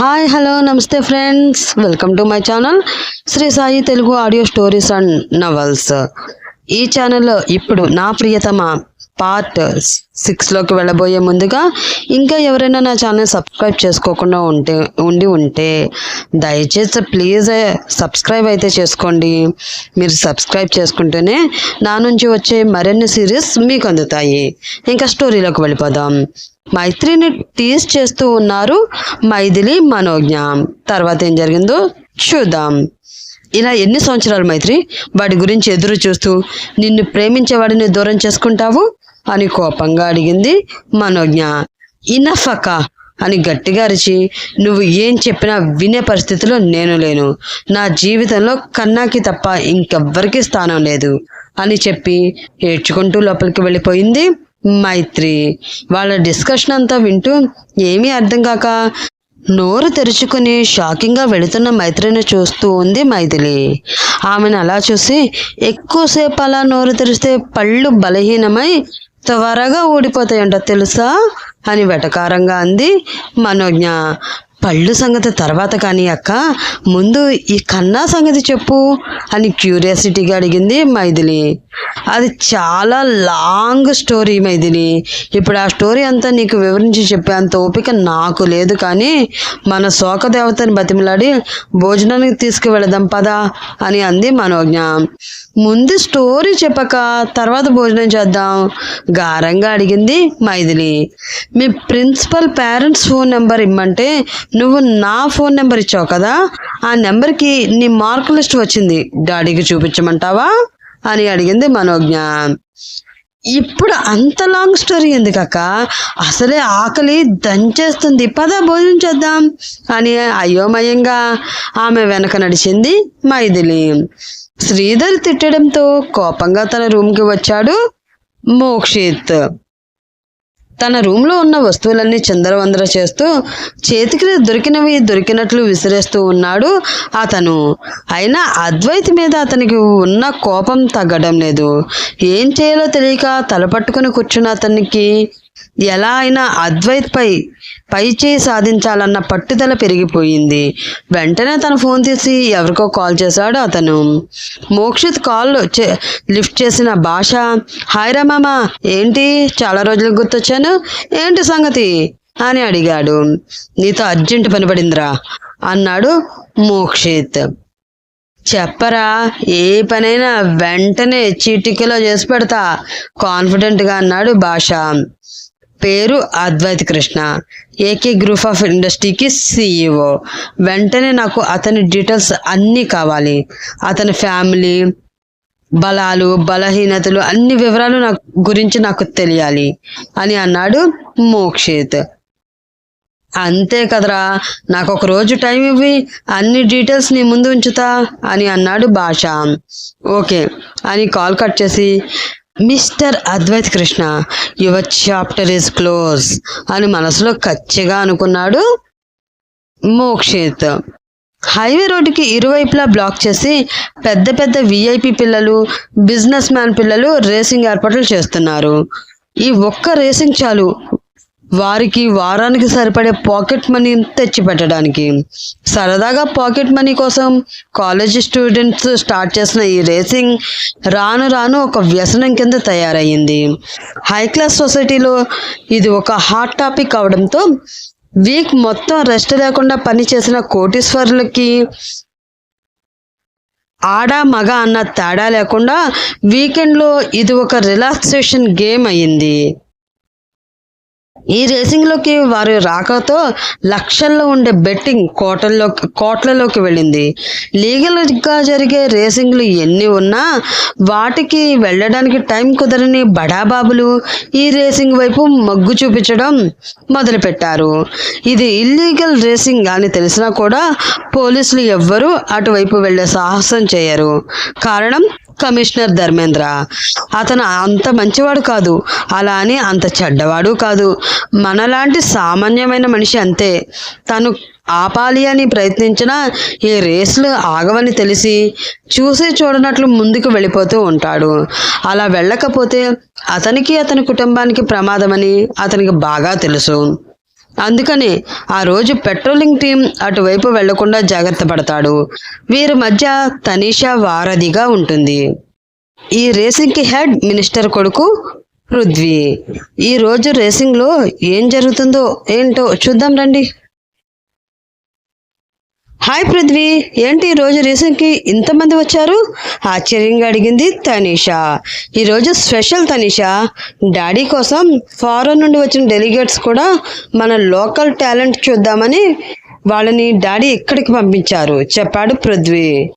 Hi hello namaste friends. Welcome to my channel Sri Sai Telugu audio stories and novels. ఈ ఛానల్లో ఇప్పుడు నా ప్రియతమ part సిక్స్లోకి వెళ్ళబోయే ముందుగా ఇంకా ఎవరైనా నా ఛానల్ సబ్స్క్రైబ్ చేసుకోకుండా ఉంటే ఉండి ఉంటే దయచేసి ప్లీజ్ సబ్స్క్రైబ్ అయితే చేసుకోండి. మీరు సబ్స్క్రైబ్ చేసుకుంటేనే నా నుంచి వచ్చే మరిన్ని సిరీస్ మీకు అందుతాయి. ఇంకా స్టోరీలోకి వెళ్ళిపోదాం. మైత్రిని టీస్ చేస్తూ ఉన్నారు మైథిలి మనోజ్ఞ. తర్వాత ఏం జరిగిందో చూద్దాం. ఇలా ఎన్ని సంవత్సరాలు మైత్రి? వాడి గురించి ఎదురు చూస్తూ నిన్ను ప్రేమించేవాడిని దూరం చేసుకుంటావు? అని కోపంగా అడిగింది మనోజ్ఞ. ఇనఫ్ అని గట్టిగా అరిచి నువ్వు ఏం చెప్పినా వినే పరిస్థితిలో నేను లేను. నా జీవితంలో కన్నాకి తప్ప ఇంకెవ్వరికీ స్థానం లేదు అని చెప్పి ఏడ్చుకుంటూ లోపలికి వెళ్ళిపోయింది మైత్రి వాళ్ళ డిస్కషన్ అంతా వింటూ ఏమీ అర్థం కాక నోరు తెరుచుకుని షాకింగ్గా వెళుతున్న మైత్రిని చూస్తూ ఉంది మైథిలి. ఆమెను అలా చూసి ఎక్కువసేపు అలా నోరు తెరిస్తే పళ్ళు బలహీనమై త్వరగా ఊడిపోతాయంట తెలుసా? అని వెటకారంగా అంది మనోజ్ఞ. పళ్ళు సంగతి తర్వాత కానీ అక్క ముందు ఈ కన్నా సంగతి చెప్పు అని క్యూరియాసిటీగా అడిగింది మైథిలి. అది చాలా లాంగ్ స్టోరీ మైథిలి. ఇప్పుడు ఆ స్టోరీ అంతా నీకు వివరించి చెప్పేంత ఓపిక నాకు లేదు కానీ మన శోకదేవతని బతిమలాడి భోజనానికి తీసుకువెళదాం పదా అని అంది మనోజ్ఞ. ముందు స్టోరీ చెప్పక తర్వాత భోజనం చేద్దాం గారంగా అడిగింది మైథిలి. మీ ప్రిన్సిపల్ పేరెంట్స్ ఫోన్ నెంబర్ ఇమ్మంటే నువ్వు నా ఫోన్ నెంబర్ ఇచ్చావు కదా ఆ నెంబర్కి నీ మార్క్ లిస్ట్ వచ్చింది డాడీకి చూపించమంటావా? అని అడిగింది మనోజ్ఞ. ఇప్పుడు అంత లాంగ్ స్టోరీ ఎందుకక్క? అసలే ఆకలి దంచేస్తుంది. పద భోజనం చేద్దాం అని అయోమయంగా ఆమె వెనక నడిచింది మైథిలి. శ్రీధర్ తిట్టడంతో కోపంగా తన రూమ్కి వచ్చాడు మోక్షిత్. తన రూమ్లో ఉన్న వస్తువులన్నీ చందరవందర చేస్తూ చేతికి దొరికినవి దొరికినట్లు విసిరేస్తూ ఉన్నాడు అతను. అయినా అద్వైత్ మీద అతనికి ఉన్న కోపం తగ్గడం లేదు. ఏం చేయాలో తెలియక తలపట్టుకుని కూర్చున్న అతనికి ఎలా అయినా అద్వైత్పై పై చేయి సాధించాలన్న పట్టుదల పెరిగిపోయింది. వెంటనే తన ఫోన్ తీసి ఎవరికో కాల్ చేశాడు అతను. మోక్షిత్ కాల్ చే- లిఫ్ట్ చేసిన భాష హాయ్ రమామా ఏంటి? చాలా రోజులకు గుర్తొచ్చాను. ఏంటి సంగతి? అని అడిగాడు. నీతో అర్జెంట్ పని పడిందిరా అన్నాడు మోక్షిత్. చెప్పరా ఏ పనైనా వెంటనే చీటికలో చేసి పెడతా కాన్ఫిడెంట్గా అన్నాడు భాష. పేరు Advaith Krishna AK group of ఇండస్ట్రీకి సీఈఓ వెంటనే నాకు అతని డీటెయిల్స్ అన్నీ కావాలి. అతని ఫ్యామిలీ బలాలు బలహీనతలు అన్ని వివరాలు నాకు గురించి నాకు తెలియాలి అని అన్నాడు మోక్షిత్. అంతే కదరా నాకు ఒక రోజు టైం ఇవ్వి అన్ని డీటెయిల్స్ నీ ముందు ఉంచుతా అని అన్నాడు భాష. ఓకే అని కాల్ కట్ చేసి mister Advaith Krishna your chapter is close అని మనసులో కచ్చిగా అనుకున్నాడు మోక్షిత్. హైవే రోడ్డుకి ఇరువైపులా బ్లాక్ చేసి పెద్ద పెద్ద విఐపి పిల్లలు బిజినెస్ మ్యాన్ పిల్లలు రేసింగ్ ఏర్పాట్లు చేస్తున్నారు. ఈ ఒక్క రేసింగ్ చాలు వారికి వారానికి సరిపడే పాకెట్ మనీ తెచ్చి పెట్టడానికి సరదాగా పాకెట్ మనీ కోసం కాలేజ్ స్టూడెంట్స్ స్టార్ట్ చేసిన ఈ రేసింగ్ రాను రాను ఒక వ్యసనం కింద తయారయ్యింది. హై క్లాస్ సొసైటీలో ఇది ఒక హాట్ టాపిక్ అవడంతో వీక్ మొత్తం రెస్ట్ లేకుండా పనిచేసిన కోటీశ్వరులకి ఆడ మగ అన్న తేడా లేకుండా వీకెండ్లో ఇది ఒక రిలాక్సేషన్ గేమ్ అయ్యింది. ఈ రేసింగ్లోకి వారి రాకతో లక్షల్లో ఉండే బెట్టింగ్ కోటల్లో కోట్లలోకి వెళ్ళింది. లీగల్గా జరిగే రేసింగ్లు ఎన్ని ఉన్నా వాటికి వెళ్ళడానికి టైం కుదరని బడాబాబులు ఈ రేసింగ్ వైపు మగ్గు చూపించడం మొదలుపెట్టారు. ఇది ఇల్లీగల్ రేసింగ్ అని తెలిసినా కూడా పోలీసులు ఎవ్వరూ అటువైపు వెళ్ళే సాహసం చేయరు. కారణం కమిషనర్ ధర్మేంద్ర. అతను అంత మంచివాడు కాదు. అలా అని అంత చెడ్డవాడు కాదు. మనలాంటి సామాన్యమైన మనిషి అంతే. తను ఆపాలి అని ప్రయత్నించినా ఈ రేసులు ఆగవని తెలిసి చూసి చూడనట్లు ముందుకు వెళ్ళిపోతూ ఉంటాడు. అలా వెళ్ళకపోతే అతనికి అతని కుటుంబానికి ప్రమాదమని అతనికి బాగా తెలుసు. అందుకని ఆ రోజు పెట్రోలింగ్ టీం అటువైపు వెళ్ళకుండా జాగ్రత్త పడతాడు. వీరి మధ్య తనీషా వారధిగా ఉంటుంది. ఈ రేసింగ్కి హెడ్ మినిస్టర్ కొడుకు పృథ్వీ. ఈ రోజు రేసింగ్లో ఏం జరుగుతుందో ఏంటో చూద్దాం రండి. హాయ్ పృథ్వీ. ఏంటి ఈ రోజు ఇంతమంది వచ్చారు? ఆశ్చర్యంగా అడిగింది తనీషా. ఈరోజు స్పెషల్ తనీషా. డాడీ కోసం ఫారెన్ నుండి వచ్చిన డెలిగేట్స్ కూడా మన లోకల్ టాలెంట్ చూద్దామని వాళ్ళని డాడీ ఇక్కడికి పంపించారు. చెప్పాడు పృథ్వీ.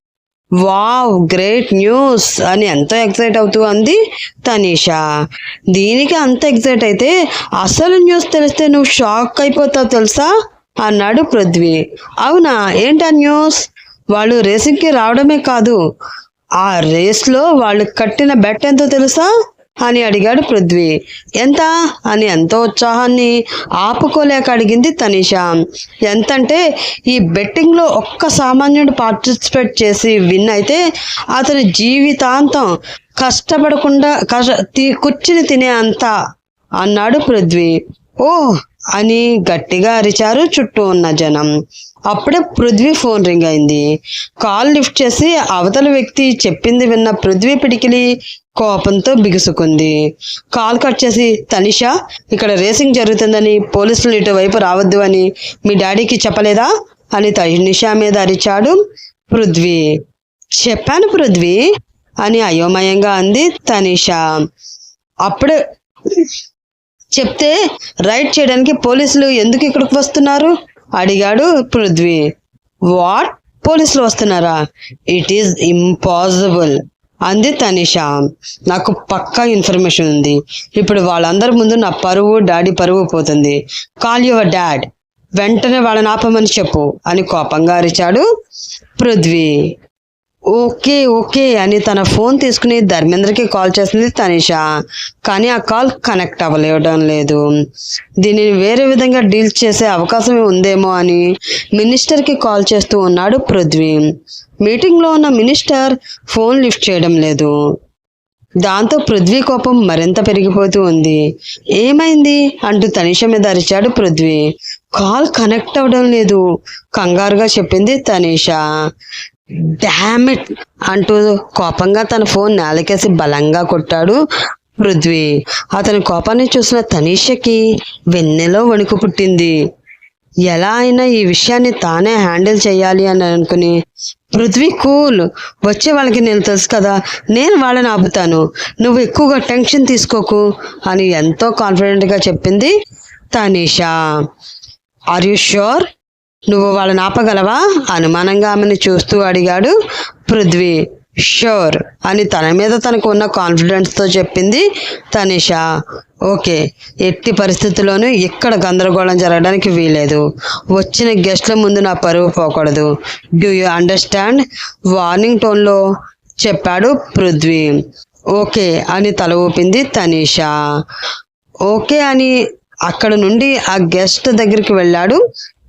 వావ్ గ్రేట్ న్యూస్ అని ఎంతో ఎక్సైట్ అవుతూ అంది తనీషా. దీనికి అంత ఎక్సైట్ అయితే అసలు న్యూస్ తెలిస్తే నువ్వు షాక్ అయిపోతావు తెలుసా? అన్నాడు పృథ్వీ. అవునా? ఏంటా న్యూస్? వాళ్ళు రేసింగ్కి రావడమే కాదు. ఆ రేస్లో వాళ్ళు కట్టిన బెట్ ఎంతో తెలుసా? అని అడిగాడు పృథ్వీ. ఎంత? అని ఎంతో ఉత్సాహాన్ని ఆపుకోలేక అడిగింది తనీషా. ఎంతంటే ఈ బెట్టింగ్లో ఒక్క సామాన్యుడు పార్టిసిపేట్ చేసి విన్ అయితే అతని జీవితాంతం కష్టపడకుండా కష్ట తి- కూర్చుని తినే అంత అన్నాడు పృథ్వీ. ఓ అని గట్టిగా అరిచారు చుట్టూ ఉన్న జనం. అప్పుడే పృథ్వీ ఫోన్ రింగ్ అయింది. కాల్ లిఫ్ట్ చేసి అవతల వ్యక్తి చెప్పింది విన్న పృథ్వీ పిడికిలి కోపంతో బిగుసుకుంది. కాల్ కట్ చేసి తనిషా ఇక్కడ రేసింగ్ జరుగుతుందని పోలీసులు ఇటువైపు రావద్దు అని మీ డాడీకి చెప్పలేదా? అని తనిషా మీద అరిచాడు పృథ్వీ. చెప్పాను పృథ్వీ అని అయోమయంగా అంది తనిషా. అప్పుడే చెప్తే రైడ్ చేయడానికి పోలీసులు ఎందుకు ఇక్కడికి వస్తున్నారు? అడిగాడు పృథ్వీ. వాట్? పోలీసులు వస్తున్నారా? ఇట్ ఈస్ ఇంపాసిబుల్ అంది తనిషా. నాకు పక్కా ఇన్ఫర్మేషన్ ఉంది. ఇప్పుడు వాళ్ళందరి ముందు నా పరువు డాడీ పరువు పోతుంది. కాల్ యువర్ డాడ్ వెంటనే వాళ్ళని ఆపమని చెప్పు అని కోపంగా అరిచాడు పృథ్వీ. ఓకే ఓకే అని తన ఫోన్ తీసుకుని ధర్మేంద్రకి కాల్ చేసింది తనిష. కానీ ఆ కాల్ కనెక్ట్ అవ్వలేవడం లేదు. దీనిని వేరే విధంగా డీల్ చేసే అవకాశం ఉందేమో అని మినిస్టర్కి కాల్ చేస్తూ ఉన్నాడు పృథ్వీ. మీటింగ్లో ఉన్న మినిస్టర్ ఫోన్ లిఫ్ట్ చేయడం లేదు. దాంతో పృథ్వీ కోపం మరింత పెరిగిపోతూ ఉంది. ఏమైంది? అంటూ తనిష మీద అరిచాడు పృథ్వీ. కాల్ కనెక్ట్ అవ్వడం లేదు కంగారుగా చెప్పింది తనీష. డామిట్ అంటూ కోపంగా తన ఫోన్ నేలకేసి బలంగా కొట్టాడు పృథ్వీ. అతని కోపాన్ని చూసిన తనీషకి వెన్నెలో వణుకు పుట్టింది. ఎలా అయినా ఈ విషయాన్ని తానే హ్యాండిల్ చేయాలి అని అనుకుని పృథ్వీ కూల్. వచ్చే వాళ్ళకి నేను తెలుసు కదా నేను వాళ్ళని ఆపుతాను. నువ్వు ఎక్కువగా టెన్షన్ తీసుకోకు అని ఎంతో కాన్ఫిడెంట్గా చెప్పింది తనీషా. ఆర్ యు షూర్ నువ్వు వాళ్ళని ఆపగలవా? అనుమానంగా ఆమెను చూస్తూ అడిగాడు పృథ్వీ. షూర్ అని తన మీద తనకు ఉన్న కాన్ఫిడెన్స్తో చెప్పింది తనిషా. ఓకే ఎట్టి పరిస్థితుల్లోనూ ఇక్కడ గందరగోళం జరగడానికి వీలేదు వచ్చిన గెస్ట్ల ముందు నా పరువు పోకూడదు. డూ యూ అండర్స్టాండ్ వార్నింగ్ టోన్లో చెప్పాడు పృథ్వీ. ఓకే అని తల ఊపింది తనీషా. ఓకే అని అక్కడ నుండి ఆ గెస్ట్ దగ్గరికి వెళ్ళాడు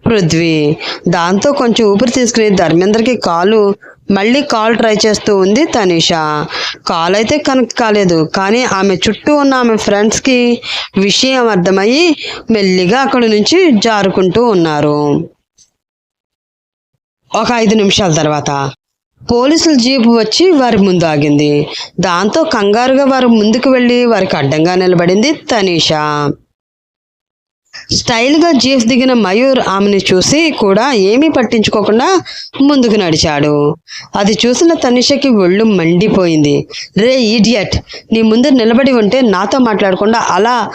పృథ్వీ. దాంతో కొంచెం ఊపిరి తీసుకుని ధర్మేంద్రకి కాలు మళ్ళీ కాల్ ట్రై చేస్తూ ఉంది తనిష. కాల్ అయితే కనెక్ట్ కాలేదు కానీ ఆమె చుట్టూ ఉన్న ఆమె ఫ్రెండ్స్కి విషయం అర్థమయ్యి మెల్లిగా అక్కడి నుంచి జారుకుంటూ ఉన్నారు. ఒక ఐదు నిమిషాల తర్వాత పోలీసుల జీపు వచ్చి వారి ముందు ఆగింది. దాంతో కంగారుగా వారి ముందుకు వెళ్ళి వారికి అడ్డంగా నిలబడింది తనీషా. స్టైల్గా జీఫ్ దిగిన మయూర్ ఆమెను చూసి కూడా ఏమీ పట్టించుకోకుండా ముందుకు నడిచాడు. అది చూసిన తనిషకి ఒళ్ళు మండిపోయింది. రే ఈడియట్ నీ ముందు నిలబడి ఉంటే నాతో మాట్లాడకుండా అలా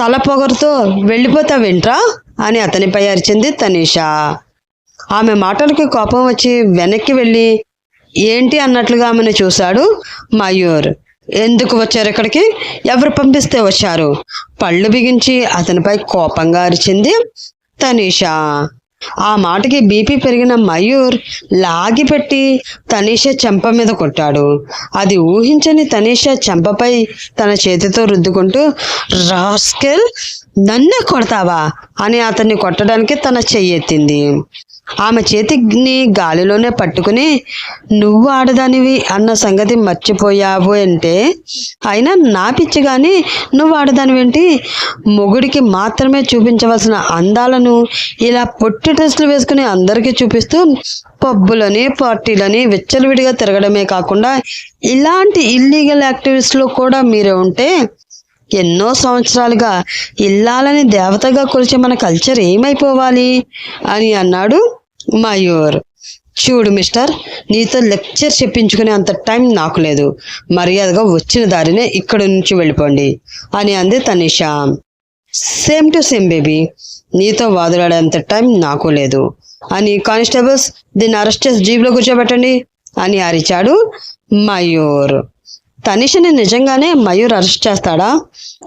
తల పొగరుతో వెళ్ళిపోతావేంట్రా? అని అతనిపై అరిచింది తనీష. ఆమె మాటలకి కోపం వచ్చి వెనక్కి వెళ్ళి ఏంటి? అన్నట్లుగా ఆమెను చూశాడు మయూర్. ఎందుకు వచ్చారు ఇక్కడికి? ఎవరు పంపిస్తే వచ్చారు? పళ్ళు బిగించి అతనిపై కోపంగా అరిచింది తనీషా. ఆ మాటకి బీపీ పెరిగిన మయూర్ లాగిపెట్టి తనీష చెంప మీద కొట్టాడు. అది ఊహించని తనీష చెంపపై తన చేతితో రుద్దుకుంటూ రాస్కెల్ నన్నే కొడతావా? అని అతన్ని కొట్టడానికి తన చెయ్యెత్తింది ఆమె చేతిని గాలిలోనే పట్టుకుని నువ్వు ఆడదానివి అన్న సంగతి మర్చిపోయావు అంటే అయినా నా పిచ్చి కానీ నువ్వు ఆడదానివేంటి? మొగుడికి మాత్రమే చూపించవలసిన అందాలను ఇలా పొట్టి డ్రెస్సులు వేసుకుని అందరికీ చూపిస్తూ పబ్బులని పార్టీలని విచ్చలవిడిగా తిరగడమే కాకుండా ఇలాంటి ఇల్లీగల్ యాక్టివిటీస్లో కూడా మీరే ఉంటే ఎన్నో సంవత్సరాలుగా ఇల్లాలని దేవతగా కొలిచే మన కల్చర్ ఏమైపోవాలి? అని అన్నాడు మయూర్. చూడు మిస్టర్ నీతో లెక్చర్ చెప్పించుకునే అంత టైం నాకు లేదు. మర్యాదగా వచ్చిన దారినే ఇక్కడి నుంచి వెళ్ళిపోండి అని అంది Tanisha. Same to same baby నీతో వాదులాడేంత టైం నాకు లేదు. అని కానిస్టేబుల్స్ దీన్ని అరెస్ట్ చేసి జీబ్లో కూర్చోబెట్టండి అని అరిచాడు మయూర్. తనిషని నిజంగానే మయూర్ అరెస్ట్ చేస్తాడా?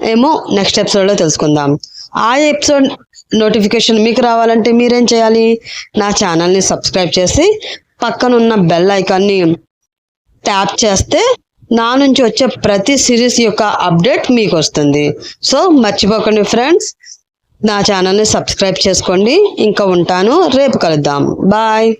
ఏమో నెక్స్ట్ ఎపిసోడ్లో తెలుసుకుందాం. ఆ ఎపిసోడ్ నోటిఫికేషన్ మీకు రావాలంటే మీరేం చేయాలి? నా ఛానల్ని సబ్స్క్రైబ్ చేసి పక్కనున్న బెల్ ఐకాన్ని ట్యాప్ చేస్తే నా నుంచి వచ్చే ప్రతి సిరీస్ యొక్క అప్డేట్ మీకు వస్తుంది. సో మర్చిపోకండి ఫ్రెండ్స్. నా ఛానల్ని సబ్స్క్రైబ్ చేసుకోండి. ఇంకా ఉంటాను. రేపు కలుద్దాం. బాయ్.